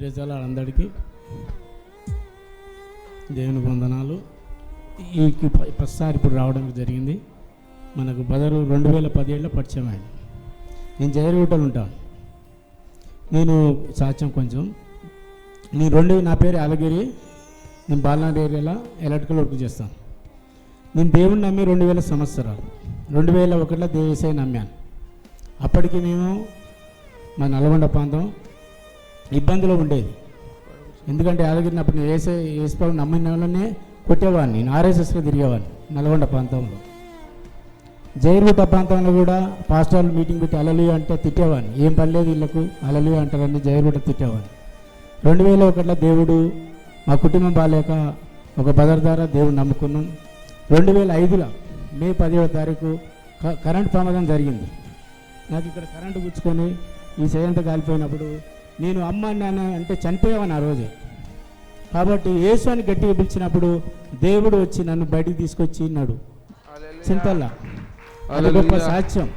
ప్రజల అందరికీ దేవుని వందనాలు. ఈ ప్రతిసారి ఇప్పుడు రావడం జరిగింది. మనకు బదరు రెండు వేల పదిహేడులో పరిచయం ఆయన నేను జయరుగుటలు ఉంటాను నేను సాక్ష్యం కొంచెం. నేను రెండు నా పేరు యాదగిరి. నేను బాలనాడు ఏరియాలో ఎలక్ట్రికల్ వర్క్ చేస్తాను నేను దేవుని నమ్మి రెండు వేల సంవత్సరాలు. రెండు వేల ఒకటిలో దేవసాయి నమ్మాను. అప్పటికి మేము మా నల్గొండ ప్రాంతం ఇబ్బందిలో ఉండేది ఎందుకంటే యాదగిరిని అప్పుడు నేను ఏసే ఏసుప్రభు నమ్మిన వాళ్ళనే కొట్టేవాడిని. నేను ఆర్ఎస్ఎస్లో తిరిగేవాడిని నల్గొండ ప్రాంతంలో. జైర్గుట్ట ప్రాంతంలో కూడా పాస్టర్లు మీటింగ్ పెట్టి అలలు అంటే తిట్టేవాడిని. ఏం పర్లేదు వీళ్ళకు అలలు అంటారని జైర్గుట్ట తిట్టేవాడిని. రెండు వేల ఒకటిలో దేవుడు మా కుటుంబం బాగాలేక ఒక బదర్ ద్వారా దేవుడు నమ్ముకున్నాం. రెండు వేల ఐదులో మే పదివ తారీఖు క- కరెంట్ ప్రమాదం జరిగింది. నాకు ఇక్కడ కరెంటు గుచ్చుకొని ఈ చేయంత కాలిపోయినప్పుడు నేను అమ్మ నాన్న అంటే చనిపోయావని ఆ రోజే. కాబట్టి యేసు అని గట్టిగా పిలిచినప్పుడు దేవుడు వచ్చి నన్ను బయటికి తీసుకొచ్చి ఉన్నాడు చింతల్లా అది గొప్ప సాక్ష్యం.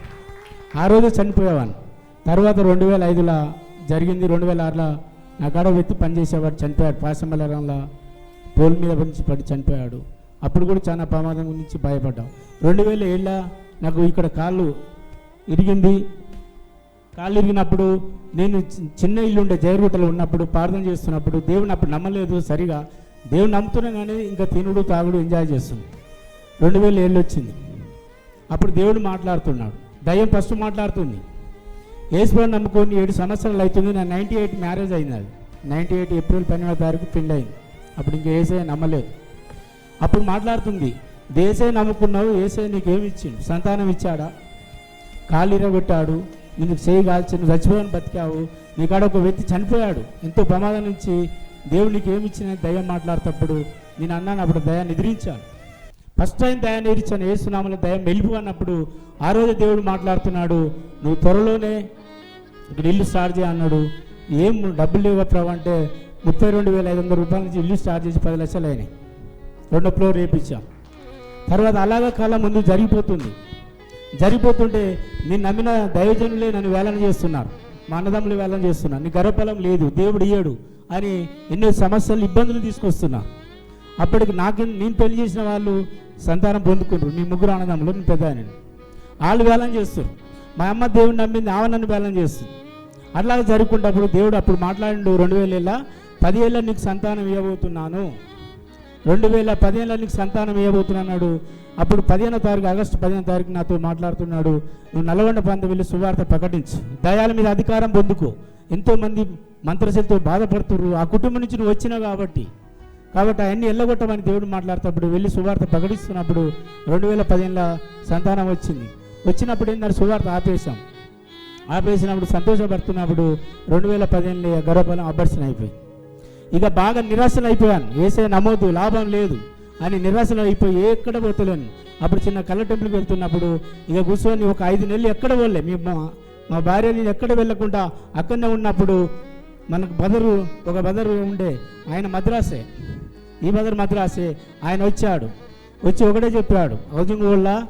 ఆ రోజు చనిపోయేవాను తర్వాత రెండు వేల ఐదులో జరిగింది రెండు వేల ఆరులో నా కాడ వ్యక్తి పనిచేసేవాడు చనిపోయాడు. పాసమలరంలో పోల్ మీద నుంచి పడి చనిపోయాడు. అప్పుడు కూడా చాలా ప్రమాదం గురించి భయపడ్డాం. రెండు వేల ఏళ్ళ నాకు ఇక్కడ కాళ్ళు ఇరిగింది. కాళ్ళు ఇరిగినప్పుడు నేను చిన్న ఇల్లు ఉండే ఉన్నప్పుడు ప్రార్థన చేస్తున్నప్పుడు దేవుని అప్పుడు నమ్మలేదు సరిగా. దేవుని నమ్ముతున్నా కానీ ఇంకా తినుడు తాగుడు ఎంజాయ్ చేస్తుంది. రెండు వేల ఏళ్ళు వచ్చింది. అప్పుడు దేవుడు మాట్లాడుతున్నాడు. దయ్యం ఫస్ట్ మాట్లాడుతుంది. యేసుప్రభు నమ్ముకొని ఏడు సంవత్సరాలు అవుతుంది నా నైంటీ ఎయిట్ మ్యారేజ్ అయింది అది. నైంటీ ఎయిట్ ఏప్రిల్ పన్నెండవ తారీఖు పెళ్ళి అయింది. అప్పుడు ఇంకా ఏసఐ నమ్మలేదు. అప్పుడు మాట్లాడుతుంది దేశే నమ్ముకున్నావు ఏసఐ నీకేమి ఇచ్చిండు? సంతానం ఇచ్చాడా? కాళ్ళు ఇరగొట్టాడు. నీకు చేయగాల్చి నువ్వు చచ్చిపోయాను బతికావు. నీ కాడ ఒక వ్యక్తి చనిపోయాడు. ఎంతో ప్రమాదం నుంచి దేవుడు నీకు ఏమి ఇచ్చిన దయ్యం మాట్లాడేటప్పుడు నేను అన్నాను అప్పుడు దయాన్ని నిద్రించాను ఫస్ట్ టైం దయాన్ని ఎదిరించాను ఏసునామలో దయం మెలుపు అన్నప్పుడు ఆ రోజు దేవుడు మాట్లాడుతున్నాడు. నువ్వు త్వరలోనే ఇక్కడ ఇల్లు స్టార్ట్ చేయ అన్నాడు. ఏం డబ్బులు లేవు ప్రభు అంటే ముప్పై రెండు వేల ఐదు వందల రూపాయల నుంచి ఇల్లు స్టార్ట్ చేసి పది లక్షలు అయినాయి. రెండో ఫ్లోర్ రేపించాం తర్వాత అలాగే కాలం ముందు జరిగిపోతుంది. జరిగిపోతుంటే నేను నమ్మిన దైవజనులే నన్ను వేలన చేస్తున్నారు. మా అన్నదమ్ములు వేలన చేస్తున్నారు. నీ గర్భఫలం లేదు. దేవుడు ఇయ్యాడు అని ఎన్నో సమస్యలు ఇబ్బందులు తీసుకొస్తున్నా. అప్పటికి నాకు నేను పెళ్ళి చేసిన వాళ్ళు సంతానం పొందుకుంటారు. నీ ముగ్గురు అన్నదమ్ములు నేను పెద్ద వాళ్ళు వేలం చేస్తారు. మా అమ్మ దేవుడు నమ్మింది ఆమె నన్ను వేలం చేస్తుంది. అట్లాగే జరుగుకుంటప్పుడు దేవుడు అప్పుడు మాట్లాడిండు రెండు వేల ఏళ్ళ పదివేళ్ళ నీకు సంతానం ఇవ్వబోతున్నాను. రెండు వేల పదిహేనులో నీకు సంతానం ఇవ్వబోతున్నాడు అప్పుడు పదిహేనో తారీఖు ఆగస్టు పదిహేను తారీఖు నాతో మాట్లాడుతున్నాడు. నువ్వు నల్గొండ ప్రాంతం వెళ్ళి సువార్త ప్రకటించు. దయాల మీద అధికారం పొందుకో. ఎంతోమంది మంత్రశక్తితో బాధపడుతున్నారు. ఆ కుటుంబం నుంచి నువ్వు వచ్చినావు కాబట్టి. కాబట్టి అవన్నీ ఎల్లగొట్టమని దేవుడు మాట్లాడుతున్నప్పుడు వెళ్ళి సువార్త ప్రకటిస్తున్నప్పుడు రెండు వేల పదిహేనులో సంతానం వచ్చింది. వచ్చినప్పుడు ఏంటంటే సువార్త ఆపేశాం. ఆపేసినప్పుడు సంతోషపడుతున్నప్పుడు రెండు వేల పదిహేనులో గర్భఫలం అభర్సన అయిపోయింది. ఇక బాగా నిరాశలు అయిపోయాను. వేసే నమోదు లాభం లేదు. అని నిరాశలు అయిపోయి ఎక్కడ పోతలేను. అప్పుడు చిన్న కళ్ళ టెంపుల్కి వెళ్తున్నప్పుడు ఇక కూర్చొని ఒక ఐదు నెలలు ఎక్కడ పోలే. మీ మా మా భార్య నేను ఎక్కడ వెళ్ళకుండా అక్కడనే ఉన్నప్పుడు మనకు బదరు ఒక బదరు ఉండే. ఆయన మద్రాసే. ఈ బదరు మద్రాసే. ఆయన వచ్చాడు. వచ్చి ఒకటే చెప్పాడు. హౌజింగ్ వల్ల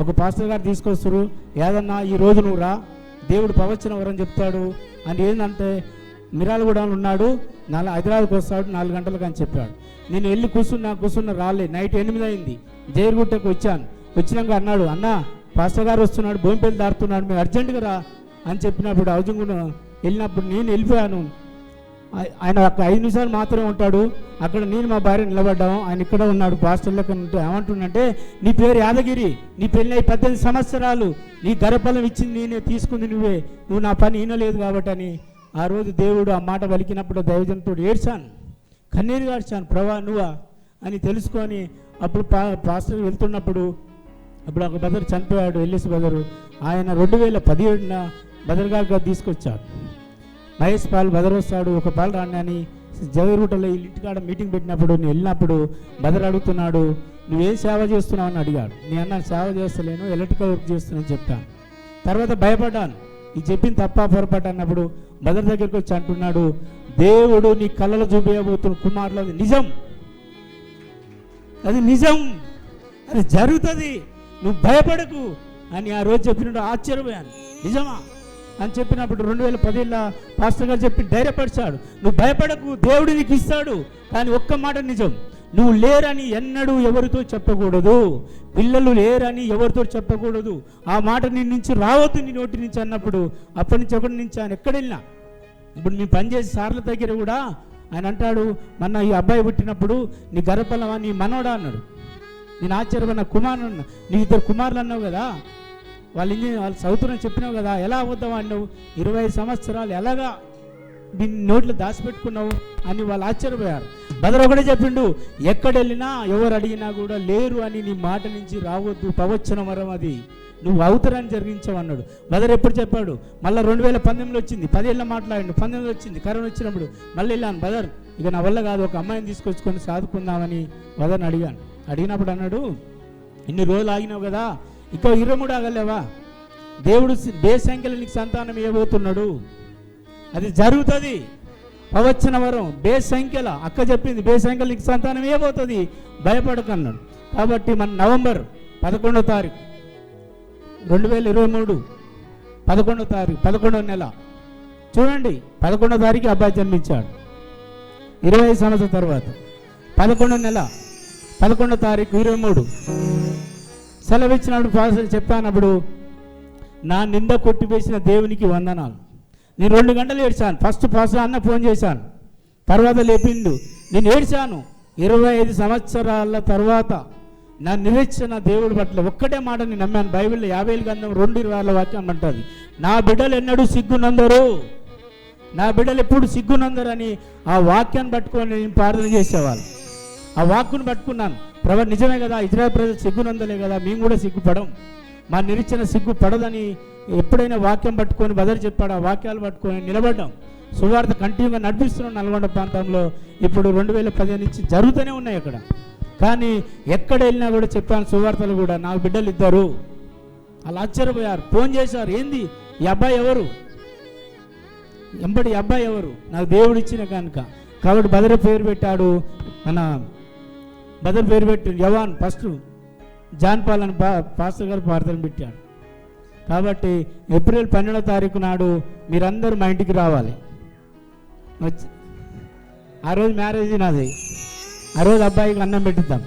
ఒక పాస్టర్ గారు తీసుకొస్తారు. ఏదన్నా ఈ రోజు నువ్వు రా. దేవుడు ప్రవచనం వరని చెప్తాడు. అని ఏంటంటే మిరాలగూడ ఉన్నాడు నాలుగు హైదరాబాద్కి వస్తాడు నాలుగు గంటలకు అని చెప్పాడు. నేను వెళ్ళి కూర్చున్నా కూర్చున్న రాలే నైట్ ఎనిమిది అయింది. జైరుగుట్టకు వచ్చాను. వచ్చినాక అన్నాడు అన్న పాస్టర్ గారు వస్తున్నాడు భూమిపల్లి దారుతున్నాడు మీరు అర్జెంటుగా రా అని చెప్పినప్పుడు హౌసింగ్ వెళ్ళినప్పుడు నేను వెళ్ళిపోయాను. ఆయన ఒక ఐదు నిమిషాలు మాత్రమే ఉంటాడు. అక్కడ నేను మా భార్య నిలబడ్డాము. ఆయన ఇక్కడ ఉన్నాడు పాస్టర్ లెక్క ఉంటే ఏమంటుండంటే నీ పేరు యాదగిరి నీ పెళ్ళి అయి పద్దెనిమిది సంవత్సరాలు నీ గర్భఫలం ఇచ్చింది నేనే తీసుకుంది నువ్వే నువ్వు నా పని ఈనలేదు కాబట్టి అని ఆ రోజు దేవుడు ఆ మాట పలికినప్పుడు దైవజనంతో ఏడ్చాను. కన్నీరు గాడ్చాను ప్రభా నువ్వా? అని తెలుసుకొని అప్పుడు పా పాస్టర్ వెళ్తున్నప్పుడు అప్పుడు ఒక బదరు చనిపోయాడు ఎల్లిసి బ్రదరు. ఆయన రెండు వేల పదిహేడున బదర్ తీసుకొచ్చాడు మహేష్ పాల్ బదర్ వస్తాడు ఒక పాలు రాండి అని జగరూటలో ఇంటికాడ మీటింగ్ పెట్టినప్పుడు నేను వెళ్ళినప్పుడు బదర్ అడుగుతున్నాడు నువ్వేం సేవ చేస్తున్నావు? అని అడిగాడు. నేను అన్నాను సేవ చేస్తలేను ఎలక్ట్రికల్ వర్క్ చేస్తున్నాను చెప్పాను. తర్వాత భయపడ్డాను. ఇది చెప్పింది తప్ప పొరపాటు అన్నప్పుడు బదర్ దగ్గరికి వచ్చి అంటున్నాడు దేవుడు నీ కళ్ళలో చూపించబోతున్న కుమారులు అది నిజం. అది నిజం. అది జరుగుతుంది. నువ్వు భయపడకు. అని ఆ రోజు చెప్పినట్టు ఆశ్చర్యపోయాను. నిజమా? అని చెప్పినప్పుడు రెండు వేల పదిలో పాస్టర్ గారు చెప్పి ధైర్యపరిచాడు. నువ్వు భయపడకు దేవుడు నీకు ఇస్తాడు కానీ ఒక్క మాట నిజం. నువ్వు లేరని ఎన్నడూ ఎవరితో చెప్పకూడదు. పిల్లలు లేరని ఎవరితో చెప్పకూడదు. ఆ మాట నీ నుంచి రావద్దు నీ నోటి నుంచి అన్నప్పుడు. అప్పటి నుంచి ఒకటి నుంచి ఆయన ఎక్కడ వెళ్ళినా. ఇప్పుడు మీ పనిచేసే సార్ల దగ్గర కూడా ఆయన అంటాడు మొన్న ఈ అబ్బాయి పుట్టినప్పుడు నీ గర్భఫలమా? నీ మనోడా అన్నాడు. నేను ఆశ్చర్యమైన కుమారుడు నీ ఇద్దరు కుమారులు అన్నావు కదా. వాళ్ళు ఇంజనీర్ వాళ్ళు చదువుతున్నారని చెప్పినావు కదా. ఎలా అవుతావు అన్నావు? ఇరవై సంవత్సరాలు ఎలాగా దీన్ని నోట్లో దాచిపెట్టుకున్నావు? అని వాళ్ళు ఆశ్చర్యపోయారు. బదర్ ఒకటే చెప్పిండు ఎక్కడెళ్ళినా ఎవరు అడిగినా కూడా లేరు అని నీ మాట నుంచి రావద్దు పవచ్చన వరం అది. నువ్వు అవుతారని జరిగించావు అన్నాడు బదర్ ఎప్పుడు చెప్పాడు మళ్ళీ రెండు వేల పంతొమ్మిదిలో వచ్చింది పదేళ్ళ మాట్లాడండి పంతొమ్మిది వచ్చింది కరోనా వచ్చినప్పుడు మళ్ళీ వెళ్ళాను బదర్ ఇక నా వల్ల కాదు ఒక అమ్మాయిని తీసుకొచ్చుకొని సాదుకుందామని బదర్ని అడిగాను. అడిగినప్పుడు అన్నాడు ఇన్ని రోజులు ఆగినావు కదా ఇక ఇరవై మూడు ఆగలేవా? దేవుడు బేసంఖ్యలో నీకు సంతానం ఇవ్వబోతున్నాడు. అది జరుగుతుంది. ప్రవచన వరం బేసంఖ్యల అక్క చెప్పింది బేసంఖ్యలో నీకు సంతానం ఏమవుతుంది? భయపడకన్నాడు. కాబట్టి మన నవంబర్ పదకొండో తారీఖు రెండు వేల ఇరవై మూడు పదకొండో తారీఖు పదకొండో నెల. చూడండి పదకొండో తారీఖు అబ్బాయి జన్మించాడు. ఇరవై ఐదు సంవత్సరాల తర్వాత. పదకొండో నెల పదకొండో తారీఖు ఇరవై మూడు. సెలవిచ్చినప్పుడు పాస్టర్ చెప్పానప్పుడు నా నింద కొట్టివేసిన దేవునికి వందనాలు. నేను రెండు గంటలు ఏడ్చాను. ఫస్ట్ ఫస్ట్ అన్న ఫోన్ చేశాను. తర్వాత లేపిండు. నేను ఏడ్చాను. ఇరవై ఐదు సంవత్సరాల తర్వాత నా నిరీక్షణ దేవుడి పట్ల ఒక్కటే మాట నేను నమ్మాను. బైబిల్లో యాభై ఏళ్ళ గంధం రెండు ఇరవై ఆరుల వాక్యం అంటుంది నా బిడ్డలు ఎన్నడూ సిగ్గునందరు. నా బిడ్డలు ఎప్పుడు సిగ్గునందరని ఆ వాక్యాన్ని పట్టుకొని నేను ప్రార్థన చేసేవాళ్ళు. ఆ వాక్కును పట్టుకున్నాను. ప్రభు నిజమే కదా ఇజ్రాయల్ ప్రజలు సిగ్గునందలే కదా మేము కూడా సిగ్గుపడం. మా నిరీక్షణ సిగ్గు పడదని ఎప్పుడైనా వాక్యం పట్టుకొని బదరు చెప్పాడు ఆ వాక్యాలు పట్టుకొని నిలబడ్డాం. సువార్త కంటిన్యూగా నడిపిస్తున్నాం నల్గొండ ప్రాంతంలో. ఇప్పుడు రెండు వేల పదిహేను నుంచి జరుగుతూనే ఉన్నాయి అక్కడ. కానీ ఎక్కడ వెళ్ళినా కూడా చెప్పాను సువార్తలు కూడా నాకు బిడ్డలు ఇద్దరు. అలా ఆశ్చర్యపోయారు. ఫోన్ చేశారు ఏంది? ఈ అబ్బాయి ఎవరు? ఎంబడి అబ్బాయి ఎవరు? నాకు దేవుడు ఇచ్చిన కనుక. కాబట్టి బదర పేరు పెట్టాడు మన బదర్ పేరు పెట్టి యవాన్ ఫస్ట్ జాన్ పాల్ అని పాస్టర్ గారు ప్రార్థన పెట్టాడు. కాబట్టి ఏప్రిల్ పన్నెండో తారీఖు నాడు మీరందరూ మా ఇంటికి రావాలి. వచ్చి ఆ రోజు మ్యారేజ్ నాది. ఆ రోజు అబ్బాయికి అన్నం పెట్టిద్దాం.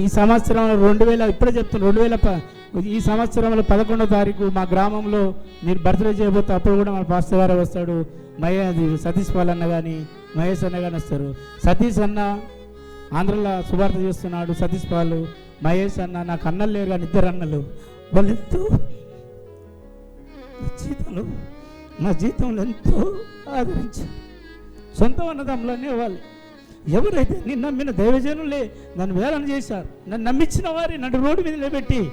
ఈ సంవత్సరం రెండు వేల ఇప్పుడే చెప్తాను రెండు వేల ఈ సంవత్సరంలో పదకొండో తారీఖు మా గ్రామంలో మీరు బర్త్డే చేయబోతే అప్పుడు కూడా మన పాస్టర్ గారు వస్తాడు. మహే సతీష్ పాల్ అన్న కానీ మహేష్ అన్న కానీ వస్తారు. సతీష్ అన్న ఆంధ్రలో శుభార్త చేస్తున్నాడు సతీష్ పాలు. మహేష్ అన్న నాకు అన్నలు లేరు కానీ ఇద్దరు అన్నలు. వాళ్ళు జీతంలో నా జీతంలో ఎంతో ఆదరించారు. సొంత అన్నదమ్ములనే వాళ్ళు ఎవరైతే నిన్ను నమ్మిన దైవజనులే నన్ను వేలం చేశారు నన్ను నమ్మించిన వారి నన్ను రోడ్డు మీద నిలబెట్టి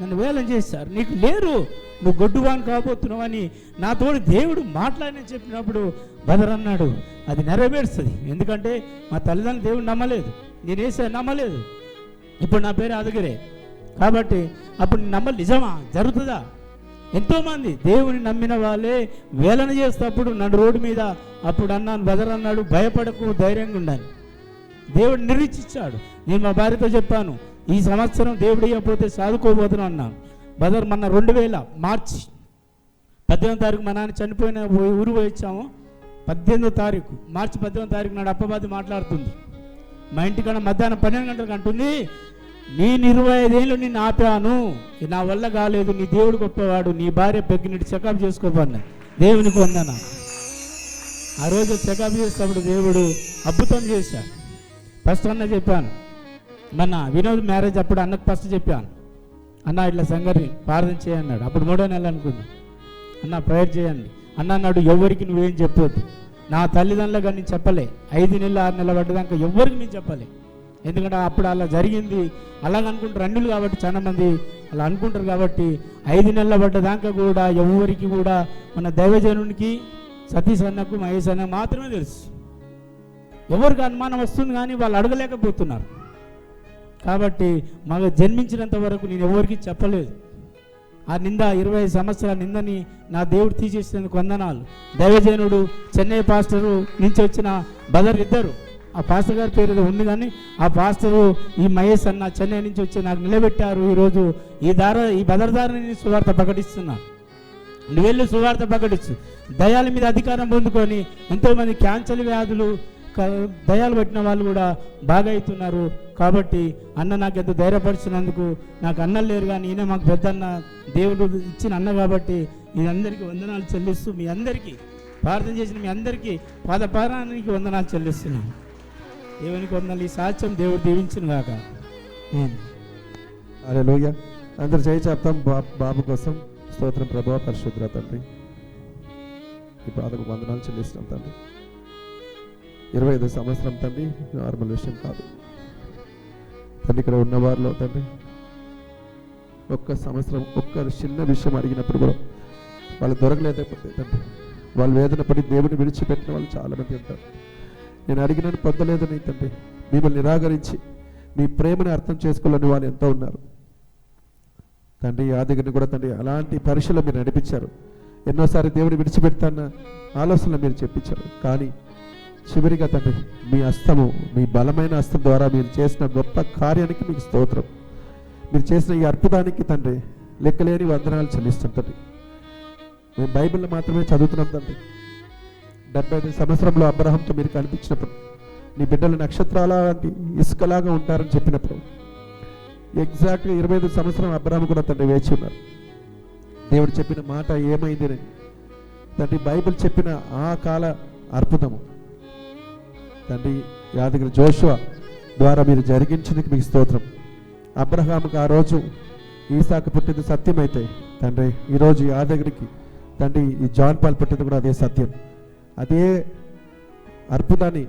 నన్ను వేలం చేశారు. నీకు లేరు నువ్వు గొడ్డువాన్ కాబోతున్నావు అని నాతోడు దేవుడు మాట్లాడని చెప్పినప్పుడు బదర్ అన్నాడు అది నెరవేరుస్తుంది. ఎందుకంటే మా తల్లిదండ్రులు దేవుడు నమ్మలేదు. నేను వేసే నమ్మలేదు. ఇప్పుడు నా పేరు అదుగురే కాబట్టి అప్పుడు నేను నమ్మ నిజమా? జరుగుతుందా? ఎంతోమంది దేవుని నమ్మిన వాళ్ళే వేలన చేసేటప్పుడు నన్ను రోడ్డు మీద అప్పుడు అన్నాను బదర్ అన్నాడు భయపడకు ధైర్యంగా ఉండాలి. దేవుడు నిరీక్షించాడు. నేను మా భార్యతో చెప్పాను ఈ సంవత్సరం దేవుడు ఇవ్వకపోతే సాదుకోబోతున్నాను అన్నాను. బదర్ మొన్న రెండు వేల మార్చి పద్దెనిమిది తారీఖు మా నాన్న చనిపోయిన ఊరు పోయి వచ్చాము. పద్దెనిమిదో తారీఖు మార్చి పద్దెనిమిదో తారీఖు నాడు అప్పబాది మాట్లాడుతుంది. మా ఇంటికాడ మధ్యాహ్నం పన్నెండు గంటలకు అంటుంది నేను ఇరవై ఐదేళ్ళు నిన్ను ఆపాను. నా వల్ల కాలేదు. నీ దేవుడు గొప్పవాడు. నీ భార్య పెగ్గినట్టు చెకప్ చేసుకోపన్నా దేవునికి వందన. ఆ రోజు చెకప్ చేసేటప్పుడు దేవుడు అద్భుతం చేశాడు. ఫస్ట్ అన్న చెప్పాను మన వినోద్ మ్యారేజ్ అప్పుడు అన్నకు ఫస్ట్ చెప్పాను. అన్న ఇట్లా సంగతి ప్రార్థన చేయన్నాడు అప్పుడు మూడో నెల అనుకున్నా. అన్న ప్రేయర్ చేయండి. అన్న అన్నాడు ఎవరికి నువ్వేం చెప్పొద్దు. నా తల్లిదండ్రులుగా కానీ చెప్పలే. ఐదు నెలలు ఆరు నెలలు పడ్డదాకా ఎవరికి నేను చెప్పలే. ఎందుకంటే అప్పుడు అలా జరిగింది. అలాగనుకుంటారు అన్నిలు కాబట్టి చాలా మంది అలా అనుకుంటారు కాబట్టి ఐదు నెలల పడ్డదాకా కూడా ఎవరికి కూడా మన దైవజనునికి సతీష్ అన్నకు మహేష్ అన్న మాత్రమే తెలుసు. ఎవరికి అనుమానం వస్తుంది కానీ వాళ్ళు అడగలేకపోతున్నారు. కాబట్టి మాకు జన్మించినంత వరకు నేను ఎవరికి చెప్పలేదు. ఆ నింద ఇరవై ఐదు సంవత్సరాల నిందని నా దేవుడు తీసేసినందుకు వందనాలు. దైవజనుడు చెన్నై పాస్టరు నుంచి వచ్చిన బదర్ ఇద్దరు. ఆ పాస్టర్ గారి పేరు ఏదో ఉంది కానీ ఆ పాస్టరు ఈ మహేష్ అన్న చెన్నై నుంచి వచ్చి నాకు నిలబెట్టారు ఈరోజు. ఈ దార ఈ బదర్దారిని సువార్త ప్రకటిస్తున్నాను నువ్వు వెళ్ళి సువార్త ప్రకటించు. దయాల మీద అధికారం పొందుకొని ఎంతోమంది క్యాన్సర్ వ్యాధులు దయాలు పట్టిన వాళ్ళు కూడా బాగా అవుతున్నారు. కాబట్టి అన్న నాకు ఎంతో ధైర్యపరిచినందుకు నాకు అన్నలు లేరు కానీ ఈయన మాకు పెద్ద అన్న దేవుడు ఇచ్చిన అన్న కాబట్టి మీ అందరికీ వందనాలు చెల్లిస్తూ మీ అందరికీ ప్రార్థన చేసిన మీ అందరికీ పాదపారానికి వందనాలు చెల్లిస్తున్నాను. దేవునికి వందలు ఈ సాక్ష్యం దేవుడు దీవించిన కాక అరే లోయ అందరు చేయి చెప్తాం బాబు బాబు కోసం స్తోత్రం ప్రభావ పరిశుద్ర తండ్రి. ఈ బాధకు వందనాలు చెల్లిస్తున్నాం తండ్రి. ఇరవై ఐదు సంవత్సరం తండ్రి నార్మల్ విషయం కాదు. తండ్రి ఇక్కడ ఉన్న వారిలో తండ్రి ఒక్క సంవత్సరం ఒక్క చిన్న విషయం అడిగినప్పుడు కూడా వాళ్ళు దొరకలేకపోతే తండ్రి. వాళ్ళు వేదన పడి దేవుని విడిచిపెట్టిన వాళ్ళు చాలా మంది ఉంటారు. నేను అడిగినని పొందలేదని తండ్రి. మిమ్మల్ని నిరాకరించి మీ ప్రేమని అర్థం చేసుకోవాలని వాళ్ళు ఎంతో ఉన్నారు. తండ్రి యాదగిరిని కూడా తండ్రి అలాంటి పరీక్షలో మీరు నడిపించారు. ఎన్నోసారి దేవుడు విడిచిపెడతాన్న ఆలోచనలు మీరు చెప్పించారు. కానీ చివరిగా తండ్రి మీ హస్తము మీ బలమైన హస్తం ద్వారా మీరు చేసిన గొప్ప కార్యానికి మీకు స్తోత్రం. మీరు చేసిన ఈ అద్భుతానికి తండ్రి లెక్కలేని వందనాలు చెల్లిస్తాం తండ్రి. మేము బైబిల్ మాత్రమే చదువుతున్నాం తండ్రి. డెబ్బై ఐదు సంవత్సరంలో అబ్రహంతో మీరు కనిపించినప్పుడు నీ బిడ్డలు నక్షత్రాల వంటి ఇసుకలాగా ఉంటారని చెప్పినప్పుడు ఎగ్జాక్ట్గా ఇరవై ఐదు సంవత్సరం అబ్రహం కూడా తండ్రి వేచి ఉన్నారు. దేవుడు చెప్పిన మాట ఏమైంది అని తండ్రి బైబిల్ చెప్పిన ఆ కాల అద్భుతము తండ్రి యాదగిరి జోషువ ద్వారా మీరు జరిగించినందుకు మీకు స్తోత్రం. అబ్రహాంకి ఆ రోజు ఈసాకు పుట్టింది సత్యమైతే తండ్రి ఈరోజు యాదగిరికి తండ్రి ఈ జాన్ పాల్ పుట్టింది కూడా అదే సత్యం. అదే అద్భుతాన్ని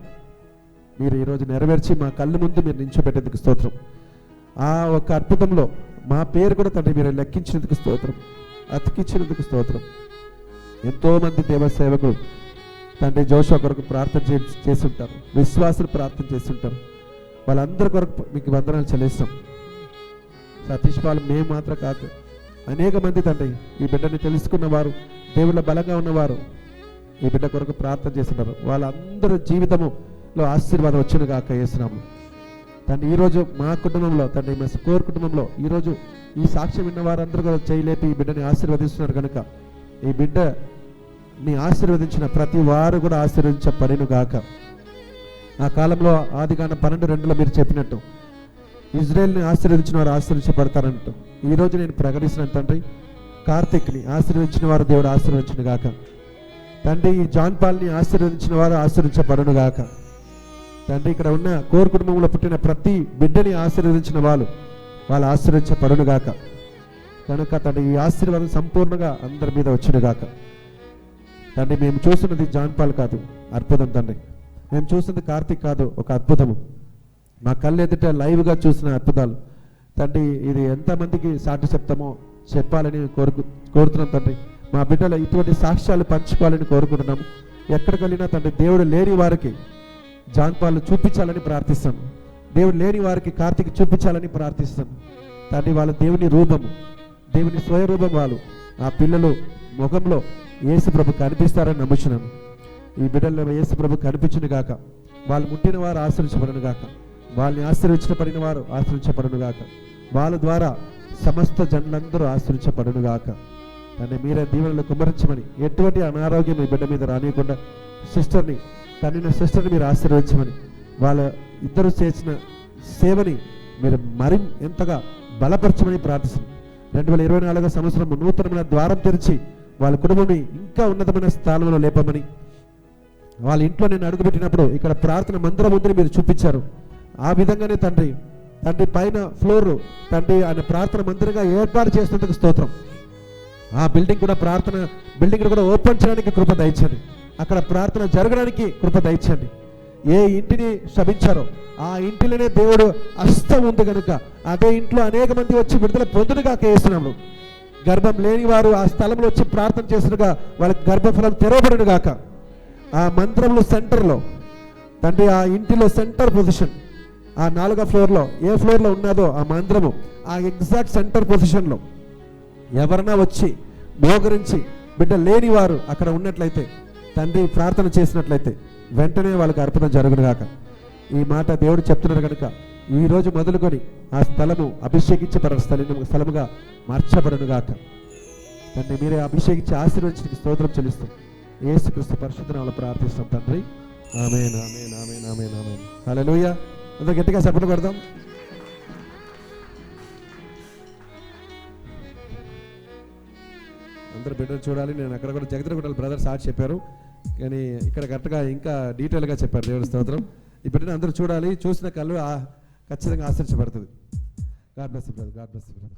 మీరు ఈరోజు నెరవేర్చి మా కళ్ళు ముందు మీరు నించోబెట్టేందుకు స్తోత్రం. ఆ ఒక అద్భుతంలో మా పేరు కూడా తండ్రి మీరు లెక్కించినందుకు స్తోత్రం. అతికించినందుకు స్తోత్రం. ఎంతోమంది దేవ సేవకులు తండ్రి జోష కొరకు ప్రార్థన చే చేస్తుంటారు. విశ్వాసులు ప్రార్థన చేస్తుంటారు. వాళ్ళందరి కొరకు మీకు వందనాలు చెల్లిస్తాం. సతీష్ వాళ్ళు మేము మాత్రం కాదు. అనేక మంది తండ్రి ఈ బిడ్డని తెలుసుకున్నవారు దేవుళ్ళ బలంగా ఉన్నవారు ఈ బిడ్డ కొరకు ప్రార్థన చేస్తున్నారు. వాళ్ళందరూ జీవితంలో ఆశీర్వాదం వచ్చిన కాక వేసినాము తండ్రి ఈరోజు మా కుటుంబంలో తండ్రి మా స్కోర్ కుటుంబంలో ఈరోజు ఈ సాక్ష్యం విన్న వారందరూ కూడా చేయలేపి ఈ బిడ్డని ఆశీర్వదిస్తున్నారు కనుక ఈ బిడ్డ నీ ఆశీర్వదించిన ప్రతి వారు కూడా ఆశీర్వదించబడిను గాక. ఆ కాలంలో ఆదిగాన పన్నెండు రెండులో మీరు చెప్పినట్టు ఇజ్రాయెల్ని ఆశీర్వదించిన వారు ఆశీర్వించబడతారంటూ ఈ రోజు నేను ప్రకటిస్తున్నాను తండ్రి కార్తిక్ని ఆశీర్వదించిన వారు దేవుడు ఆశీర్వదించిన గాక. తండ్రి ఈ జాన్ పాల్ని ఆశీర్వదించిన వారు ఆశీర్వించబడను గాక. తండ్రి ఇక్కడ ఉన్న కోర్ కుటుంబంలో పుట్టిన ప్రతి బిడ్డని ఆశీర్వదించిన వాళ్ళు వాళ్ళు ఆశీర్వించబడను గాక. కనుక తండ్రి ఈ ఆశీర్వాదం సంపూర్ణంగా అందరి మీద వచ్చిన గాక. తండ్రి మేము చూస్తున్నది జాన్ పాల్ కాదు అద్భుతం తండ్రి. మేము చూస్తున్నది కార్తీక్ కాదు ఒక అద్భుతము. మా కళ్ళు ఎదుట లైవ్గా చూసిన అద్భుతాలు. తండ్రి ఇది ఎంతమందికి సాటి చెప్తామో చెప్పాలని కోరుకు కోరుతున్నాం తండ్రి. మా బిడ్డలు ఇటువంటి సాక్ష్యాలు పంచుకోవాలని కోరుకుంటున్నాము ఎక్కడికి వెళ్ళినా తండ్రి దేవుడు లేని వారికి జాన్పాలు చూపించాలని ప్రార్థిస్తాం. దేవుడు లేని వారికి కార్తీక చూపించాలని ప్రార్థిస్తాం. తండ్రి వాళ్ళ దేవుని రూపము దేవుని స్వయరూపం వాళ్ళు ఆ పిల్లలు ముఖంలో యేసు ప్రభు కనిపిస్తారని నమ్ముచున్నాను ఈ బిడ్డలు యేసు ప్రభు కనిపించును గాక. వాళ్ళు ముట్టిన వారు ఆశ్రయించబడను గాక. వాళ్ళని ఆశ్రయించబడిన వారు ఆశ్రయించబడను గాక. వాళ్ళ ద్వారా సమస్త జనులందరూ ఆశ్రయించబడను గాక. తండ్రి మీరే దీవెనలు కుమరించమని ఎటువంటి అనారోగ్యం మీ బిడ్డ మీద రానియకుండా సిస్టర్ని తండ్రిని సిస్టర్ని మీరు ఆశీర్వదించమని వాళ్ళ ఇద్దరు చేసిన సేవని మీరు మరి ఎంతగా బలపరచమని ప్రార్థిస్తుంది రెండు వేల ఇరవై నాలుగో సంవత్సరం నూతనమైన ద్వారం తెరిచి వాళ్ళ కుటుంబాన్ని ఇంకా ఉన్నతమైన స్థానంలో లేపమని వాళ్ళ ఇంట్లో నేను అడుగుపెట్టినప్పుడు ఇక్కడ ప్రార్థన మందిరం ఉందని మీరు చూపించారు. ఆ విధంగానే తండ్రి తండ్రి పైన ఫ్లోర్ తండ్రి ఆయన ప్రార్థన మందిరంగా ఏర్పాటు చేసినందుకు స్తోత్రం. ఆ బిల్డింగ్ కూడా ప్రార్థన బిల్డింగ్ కూడా ఓపెన్ చేయడానికి కృప దయచండి అక్కడ ప్రార్థన జరగడానికి కృప దయచండి ఏ ఇంటిని శపించారో ఆ ఇంటిలోనే దేవుడు అస్తం ఉంది కనుక అదే ఇంట్లో అనేక మంది వచ్చి విడుదల పొందునుగా కేస్తున్నాము గర్భం లేని వారు ఆ స్థలంలో వచ్చి ప్రార్థన చేసినగా వాళ్ళకి గర్భఫలం తెరవబడును గాక ఆ మంత్రంలో సెంటర్లో తండ్రి ఆ ఇంటిలో సెంటర్ పొజిషన్ ఆ నాలుగో ఫ్లోర్లో ఏ ఫ్లోర్లో ఉన్నదో ఆ మంత్రము ఆ ఎగ్జాక్ట్ సెంటర్ పొజిషన్లో. ఎవరన్నా వచ్చి మోకరించి బిడ్డ లేని వారు అక్కడ ఉన్నట్లయితే తండ్రి ప్రార్థన చేసినట్లయితే వెంటనే వాళ్ళకి అర్పణ జరుగును గాక. ఈ మాట దేవుడు చెప్తున్నారు కనుక ఈ రోజు మొదలుకొని ఆ స్థలము అభిషేకించబడిన స్థలం స్థలముగా మార్చబడను గాక. తండ్రి మీరే అభిషేకించి ఆశీర్వదించి స్తోత్రం చెల్లిస్తాం ఏసుక్రీస్తు పరిశుద్ధనాలు ప్రార్థిస్తాం తండ్రి. Amen. Amen amen amen amen. Hallelujah. అందరూ గట్టిగా చెప్పలు కొడదాం. అందరు బిడ్డలు చూడాలి. నేను అక్కడ కూడా జగదర కూడా బ్రదర్ సార్ చెప్పారు. కానీ ఇక్కడ కరెక్ట్గా ఇంకా డీటెయిల్గా చెప్పారు దేవుని స్తోత్రం. ఈ బిడ్డను అందరూ చూడాలి. చూసిన కళ్ళు ఖచ్చితంగా ఆశ్చర్యపడుతుంది. God bless brother God bless brother